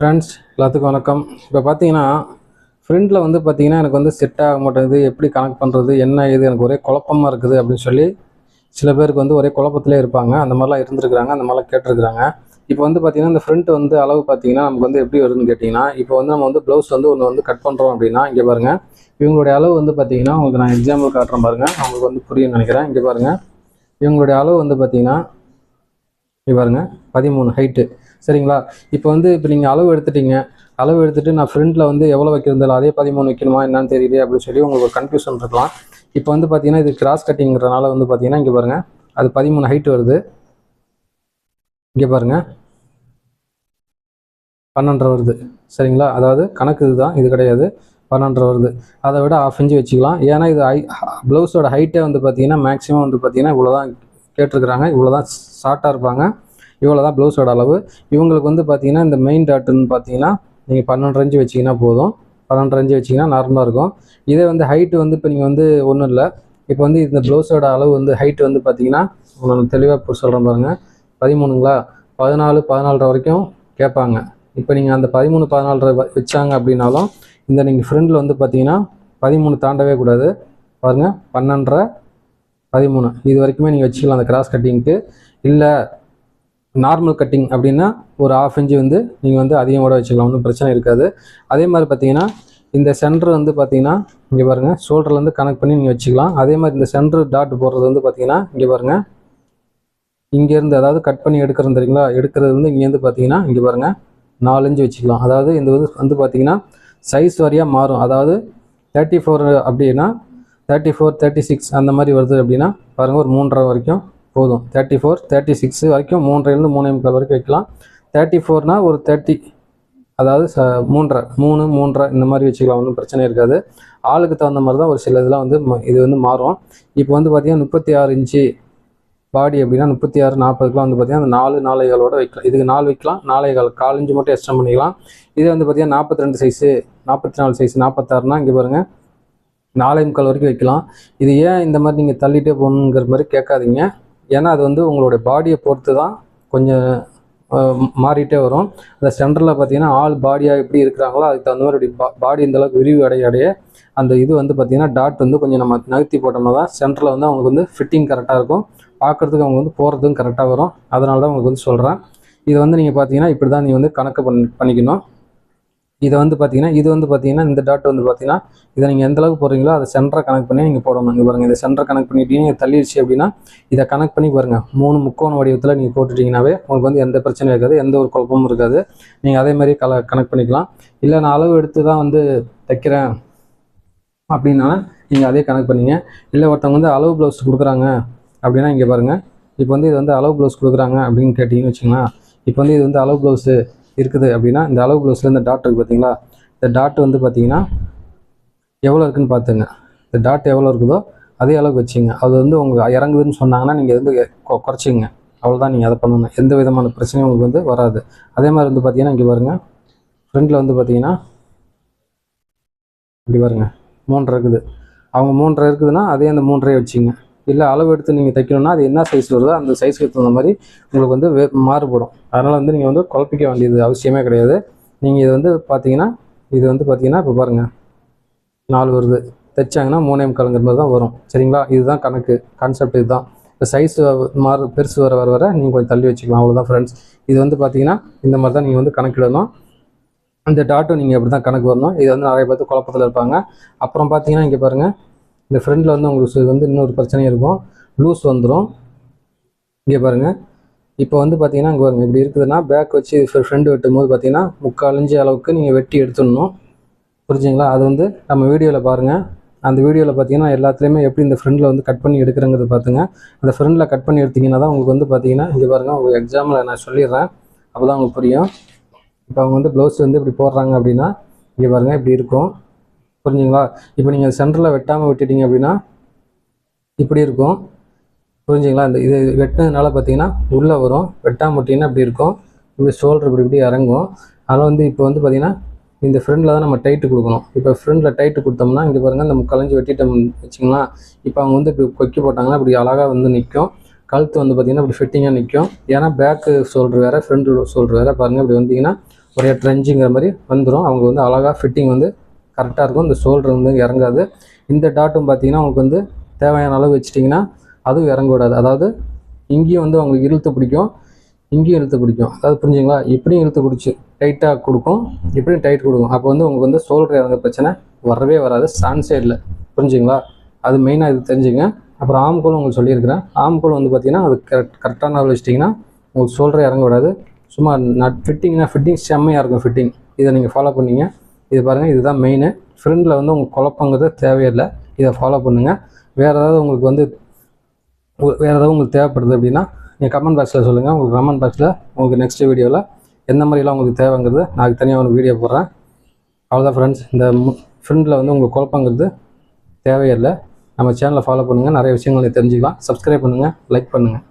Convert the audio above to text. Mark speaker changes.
Speaker 1: Friends எல்லாத்துக்கும் வணக்கம். இப்போ பார்த்தீங்கன்னா ஃப்ரண்ட்டில் வந்து பார்த்தீங்கன்னா எனக்கு வந்து செட் ஆக மாட்டேங்குது. எப்படி கனெக்ட் பண்ணுறது என்ன இது எனக்கு ஒரே குழப்பமாக இருக்குது அப்படின்னு சொல்லி சில பேருக்கு வந்து ஒரே குழப்பத்திலே இருப்பாங்க. அந்த மாதிரிலாம் இருந்திருக்கிறாங்க. அந்த மாதிரிலாம் கேட்டிருக்கிறாங்க. இப்போ வந்து பார்த்தீங்கன்னா இந்த ஃப்ரண்ட் வந்து அளவு பார்த்தீங்கன்னா நமக்கு வந்து எப்படி வருதுன்னு கேட்டிங்கன்னா இப்போ வந்து நம்ம வந்து ப்ளவுஸ் வந்து ஒன்று வந்து கட் பண்ணுறோம் அப்படின்னா இங்கே பாருங்கள் இவங்களுடைய அளவு வந்து பார்த்தீங்கன்னா உங்களுக்கு நான் எக்ஸாம்பிள் காட்டுறேன் பாருங்கள் அவங்களுக்கு வந்து புரியும்னு நினைக்கிறேன். இங்கே பாருங்கள் இவங்களுடைய அளவு வந்து பார்த்தீங்கன்னா இங்கே பாருங்க. பதிமூணு ஹைட்டு சரிங்களா? இப்போ வந்து இப்போ நீங்கள் அளவு எடுத்துட்டீங்க. அளவு எடுத்துட்டு நான் ஃப்ரண்ட்டில் வந்து எவ்வளோ வைக்கிறதால அதே பதிமூணு வைக்கணுமா என்னன்னு தெரியல அப்படின்னு சொல்லி உங்களுக்கு கன்ஃபியூஷன் இருக்கலாம். இப்போ வந்து பார்த்தீங்கன்னா இது கிராஸ் கட்டிங்கிறனால வந்து பார்த்தீங்கன்னா இங்கே பாருங்கள் அது பதிமூணு ஹைட் வருது. இங்கே பாருங்க. பன்னெண்டரை வருது. சரிங்களா? அதாவது கணக்கு இதுதான் இது கிடையாது. பன்னெண்டரை வருது. அதை விட ஆஃப் இன்ச்சு வச்சுக்கலாம். ஏன்னா இது ஹை ப்ளவுஸோட ஹைட்டே வந்து பார்த்தீங்கன்னா மேக்ஸிமம் வந்து பார்த்தீங்கன்னா இவ்வளோ தான் கேட்டிருக்கிறாங்க. இவ்வளோ தான் ஷார்ட்டாக இருப்பாங்க. இவ்வளோ தான் ப்ளவுஸோட அளவு. இவங்களுக்கு வந்து பார்த்தீங்கன்னா இந்த மெயின் டாட்டுன்னு பார்த்தீங்கன்னா நீங்கள் பன்னெண்டு இன்ச்சு வச்சிங்கன்னா போதும். பன்னெண்டு இன்ச்சு வச்சிங்கன்னா நார்மலாக இருக்கும். இதே வந்து ஹைட்டு வந்து இப்போ நீங்கள் வந்து ஒன்றும் இல்லை. இப்போ வந்து இந்த ப்ளவுஸோட அளவு வந்து ஹைட்டு வந்து பார்த்தீங்கன்னா உங்களுக்கு தெளிவாக சொல்கிறேன் பாருங்கள் பதிமூணுங்களா? பதினாலு பதினாலரை வரைக்கும் கேட்பாங்க. இப்போ நீங்கள் அந்த பதிமூணு பதினாலரை வச்சாங்க அப்படின்னாலும் இந்த நீங்கள் ஃப்ரெண்டில் வந்து பார்த்தீங்கன்னா பதிமூணு தாண்டவே கூடாது. பாருங்கள் பன்னெண்டரை பதிமூணு. இது வரைக்குமே நீங்கள் வச்சுக்கலாம் அந்த கிராஸ் கட்டிங்க்கு இல்லை நார்மல் கட்டிங் அப்படின்னா ஒரு ஆஃப் இன்ச்சு வந்து நீங்கள் வந்து அதிகம் கூட வச்சுக்கலாம் ஒன்றும் பிரச்சனை இருக்காது. அதே மாதிரி பார்த்தீங்கன்னா இந்த சென்டர் வந்து பார்த்தீங்கன்னா இங்கே பாருங்கள் ஷோல்டர்லேருந்து கனெக்ட் பண்ணி நீங்கள் வச்சுக்கலாம். அதே மாதிரி இந்த சென்டர் டாட் போடுறது வந்து பார்த்தீங்கன்னா இங்கே பாருங்கள் இங்கேருந்து அதாவது கட் பண்ணி எடுக்கிறது தெரியுங்களா? எடுக்கிறது வந்து இங்கேருந்து பார்த்தீங்கன்னா இங்கே பாருங்கள் நாலு வச்சுக்கலாம். அதாவது இந்த வந்து வந்து பார்த்தீங்கன்னா சைஸ் வாரியாக மாறும். அதாவது தேர்ட்டி ஃபோர் அப்படின்னா தேர்ட்டி ஃபோர் தேர்ட்டி சிக்ஸ் அந்த மாதிரி வருது அப்படின்னா பாருங்கள் ஒரு மூன்றரை வரைக்கும் போதும். தேர்ட்டி ஃபோர் தேர்ட்டி சிக்ஸ் வரைக்கும் மூன்றைலேருந்து மூணே முக்கால் வரைக்கும் வைக்கலாம். தேர்ட்டி ஃபோர்னால் ஒரு தேர்ட்டி அதாவது ச மூன்றரை மூணு மூன்றரை இந்த மாதிரி வச்சுக்கலாம். ஒன்றும் பிரச்சனை இருக்காது. ஆளுக்கு தகுந்த மாதிரி தான் ஒரு சில இதெல்லாம் வந்து இது வந்து மாறும். இப்போ வந்து பார்த்தீங்கன்னா முப்பத்தி ஆறு இன்ச்சு பாடி அப்படின்னா முப்பத்தி ஆறு நாற்பதுக்குலாம் வந்து பார்த்தீங்கன்னா அந்த நாலு நாளைகளோட வைக்கலாம். இதுக்கு நாலு வைக்கலாம். நாளைகள் கால் இன்ச்சு மட்டும் எக்ஸ்ட்ரா பண்ணிக்கலாம். இது வந்து பார்த்தீங்கன்னா நாற்பத்தி ரெண்டு சைஸு நாற்பத்தி நாலு சைஸ் நாற்பத்தாறுனா இங்கே பாருங்கள் நாலே முக்கால் வரைக்கும் வைக்கலாம். இது ஏன் இந்த மாதிரி நீங்கள் தள்ளிட்டே போகணுங்கிற மாதிரி கேட்காதீங்க. ஏன்னா அது வந்து உங்களுடைய பாடியை பொறுத்து தான் கொஞ்சம் மாறிட்டே வரும். அந்த சென்டரில் பார்த்தீங்கன்னா ஆள் பாடியாக எப்படி இருக்கிறாங்களோ அதுக்கு தகுந்த மாதிரி பாடி இந்தளவுக்கு விரிவு அடைய அடைய அந்த இது வந்து பார்த்தீங்கன்னா டாட் வந்து கொஞ்சம் நம்ம நகர்த்தி போட்டோம்னா தான் சென்டரில் வந்து அவங்களுக்கு வந்து ஃபிட்டிங் கரெக்டாக இருக்கும். பார்க்குறதுக்கு அவங்க வந்து போகிறதுக்கும் கரெக்டாக வரும். அதனால தான் உங்களுக்கு வந்து சொல்கிறேன் இதை வந்து நீங்கள் பார்த்தீங்கன்னா இப்படி தான் நீங்கள் வந்து கணக்கு பண்ணி பண்ணிக்கணும். இதை வந்து பார்த்தீங்கன்னா இது வந்து பார்த்தீங்கன்னா இந்த டாட் வந்து பார்த்தீங்கன்னா இதை நீங்கள் எந்த அளவுக்கு போடுறீங்களோ அதை சென்டரை கனெக்ட் பண்ணி நீங்கள் போடணும். இங்கே பாருங்கள் இதை சென்டரை கனெக்ட் பண்ணிட்டீங்க தள்ளிடுச்சு அப்படின்னா இதை கனெக்ட் பண்ணி பாருங்கள் மூணு முக்கோண வடிவத்தில் நீங்கள் போட்டுட்டீங்கன்னாவே உங்களுக்கு வந்து எந்த பிரச்சனையும் இருக்காது எந்த ஒரு குழப்பமும் இருக்காது. நீங்கள் அதே மாதிரி கல கனெக்ட் பண்ணிக்கலாம். இல்லை நான் அளவு எடுத்து தான் வந்து தைக்கிறேன் அப்படின்னா நீங்கள் அதே கனெக்ட் பண்ணிங்க. இல்லை ஒருத்தவங்க வந்து அளவு ப்ளவுஸ் கொடுக்குறாங்க அப்படின்னா இங்கே பாருங்கள் இப்போ வந்து இது வந்து அளவு ப்ளவுஸ் கொடுக்குறாங்க அப்படின்னு கேட்டிங்கன்னு வச்சுங்களேன் இப்போ வந்து இது வந்து அளவு ப்ளவுஸு இருக்குது அப்படின்னா இந்த அளவு ப்ளவுஸில் இந்த டாட் இருக்குது பார்த்தீங்களா? இந்த டாட் வந்து பார்த்தீங்கன்னா எவ்வளோ இருக்குதுன்னு பார்த்துங்க. இந்த டாட் எவ்வளோ இருக்குதோ அதே அளவுக்கு வச்சுங்க. அது வந்து உங்களுக்கு இறங்குதுன்னு சொன்னாங்கன்னா நீங்கள் வந்து கொ- குறைச்சிங்க. அவ்வளோதான் நீங்கள் அதை பண்ணணும். எந்த விதமான பிரச்சனையும் உங்களுக்கு வந்து வராது. அதே மாதிரி வந்து பார்த்தீங்கன்னா இங்கே பாருங்கள் ஃப்ரெண்டில் வந்து பார்த்தீங்கன்னா இப்படி பாருங்கள் மூன்றரை இருக்குது. அவங்க மூன்றரை இருக்குதுன்னா அதே அந்த மூன்றரை வச்சுங்க. இல்லை அளவு எடுத்து நீங்கள் தைக்கணும்னா அது என்ன சைஸ் வருதோ அந்த சைஸ்க்கு தகுந்த மாதிரி உங்களுக்கு வந்து மாறுபடும். அதனால் வந்து நீங்கள் வந்து குழப்பிக்க வேண்டியது அவசியமே கிடையாது. நீங்கள் இது வந்து பார்த்தீங்கன்னா இது வந்து பார்த்தீங்கன்னா இப்போ பாருங்கள் நாலு வருது. தைச்சாங்கன்னா மூணே முக்காலுங்கிற மாதிரி தான் வரும். சரிங்களா? இதுதான் கணக்கு. கான்செப்ட் இதுதான். இப்போ சைஸ் மாறு பெருசு வர வர வர நீங்கள் கொஞ்சம் தள்ளி வச்சுக்கலாம். அவ்வளோதான் ஃப்ரெண்ட்ஸ் இது வந்து பார்த்தீங்கன்னா இந்த மாதிரி தான் நீங்கள் வந்து கணக்கிடணும். அந்த டாட்டும் நீங்கள் அப்படி தான் கணக்கு வரணும். இது வந்து நிறைய பேர்த்து குழப்பத்தில் இருப்பாங்க. அப்புறம் பார்த்தீங்கன்னா இங்கே பாருங்கள் இந்த ஃப்ரண்டில் வந்து உங்களுக்கு வந்து இன்னொரு பிரச்சனையும் இருக்கும். லூஸ் வந்துடும் இங்கே பாருங்கள் இப்போ வந்து பார்த்தீங்கன்னா இங்கே பாருங்கள் இப்படி இருக்குதுன்னா பேக் வச்சு ஃப்ரெண்டு வெட்டும் போது பார்த்தீங்கன்னா முக்கால் அளவுக்கு நீங்கள் வெட்டி எடுத்துடணும். புரிஞ்சுங்களா? அது வந்து நம்ம வீடியோவில் பாருங்கள் அந்த வீடியோவில் பார்த்தீங்கன்னா எல்லாத்துலேயுமே எப்படி இந்த ஃப்ரெண்டில் வந்து கட் பண்ணி எடுக்கிறங்கிறது பார்த்துங்க அந்த ஃப்ரெண்டில் கட் பண்ணி எடுத்திங்கன்னா தான் உங்களுக்கு வந்து பார்த்தீங்கன்னா இங்கே பாருங்கள் உங்களுக்கு எக்ஸாமில் நான் சொல்லிடுறேன். அப்போ தான் உங்களுக்கு புரியும். இப்போ அவங்க வந்து ப்ளவுஸ் வந்து இப்படி போடுறாங்க அப்படின்னா இங்கே பாருங்கள் இப்படி இருக்கும். புரிஞ்சுங்களா? இப்போ நீங்கள் சென்டரில் வெட்டாமல் விட்டுட்டீங்க அப்படின்னா இப்படி இருக்கும். புரிஞ்சுங்களா? இந்த இது வெட்டினதுனால பார்த்தீங்கன்னா உள்ளே வரும். வெட்டாமல் விட்டிங்கன்னா இப்படி இருக்கும். இப்படி ஷோல்டர் இப்படி இப்படி இறங்கும். அதனால் வந்து இப்போ வந்து பார்த்தீங்கன்னா இந்த ஃப்ரெண்டில் தான் நம்ம டைட்டு கொடுக்கணும். இப்போ ஃப்ரெண்டில் டைட்டு கொடுத்தோம்னா இங்கே பாருங்கள் நம்ம கலைஞ்சி வெட்டிட்டோம் வச்சுங்களா இப்போ அவங்க வந்து இப்படி கொக்கி போட்டாங்கன்னா இப்படி அழகாக வந்து நிற்கும் கழுத்து வந்து பார்த்தீங்கன்னா இப்படி ஃபிட்டிங்காக நிற்கும் ஏன்னா பேக்கு ஷோல்டர் வேறு ஃப்ரண்ட் ஷோல்டர் வேறு பாருங்கள் இப்படி வந்தீங்கன்னா ஒரே ட்ரெஞ்சுங்கிற மாதிரி வந்துடும் அவங்க வந்து அழகாக ஃபிட்டிங் வந்து கரெக்டாக இருக்கும். இந்த ஷோல்டர் வந்து இறங்காது. இந்த டாட்டும் பார்த்தீங்கன்னா உங்களுக்கு வந்து தேவையான அளவு வச்சிட்டிங்கன்னா அதுவும் இறங்க விடாது. அதாவது இங்கேயும் வந்து உங்களுக்கு இழுத்து பிடிக்கும். இங்கேயும் இழுத்து பிடிக்கும். அதாவது புரிஞ்சுங்களா? இப்படியும் இழுத்து பிடிச்சி டைட்டாக கொடுக்கும். இப்படியும் டைட் கொடுக்கும். அப்போ வந்து உங்களுக்கு வந்து ஷோல்டர் இறங்க பிரச்சனை வரவே வராது. சான் சைடில் புரிஞ்சுங்களா? அது மெயினாக இது தெரிஞ்சுங்க. அப்புறம் ஆம்கோல் உங்களுக்கு சொல்லியிருக்கிறேன். ஆம்கோல் வந்து பார்த்தீங்கன்னா அது கரெக்ட் கரெக்டான அளவு வச்சிட்டிங்கன்னா உங்களுக்கு ஷோல்டர் இறங்க விடாது. சும்மா நட் ஃபிட்டிங்னா ஃபிட்டிங் செம்மையாக இருக்கும் ஃபிட்டிங் இதை நீங்கள் ஃபாலோ பண்ணீங்க. இது பாருங்கள் இதுதான் மெயினு ஃப்ரெண்டில் வந்து உங்களுக்கு குழப்பங்கிறது தேவையில்லை. இதை ஃபாலோ பண்ணுங்கள் வேறு ஏதாவது உங்களுக்கு வந்து வேறு ஏதாவது உங்களுக்கு தேவைப்படுது அப்படின்னா நீங்கள் கமெண்ட் பாக்ஸில் சொல்லுங்கள் உங்களுக்கு கமெண்ட் பாக்ஸில் உங்களுக்கு நெக்ஸ்ட் வீடியோவில் எந்த மாதிரிலாம் உங்களுக்கு தேவைங்கிறது நான் தனியாக ஒரு வீடியோ போடுறேன். அவ்வளோதான் ஃப்ரெண்ட்ஸ் இந்த ஃப்ரெண்டில் வந்து உங்களுக்கு குழப்பங்கிறது தேவையில்லை. நம்ம சேனலை ஃபாலோ பண்ணுங்கள் நிறைய விஷயங்களை தெரிஞ்சுக்கலாம். சப்ஸ்கிரைப் பண்ணுங்கள் லைக் பண்ணுங்கள்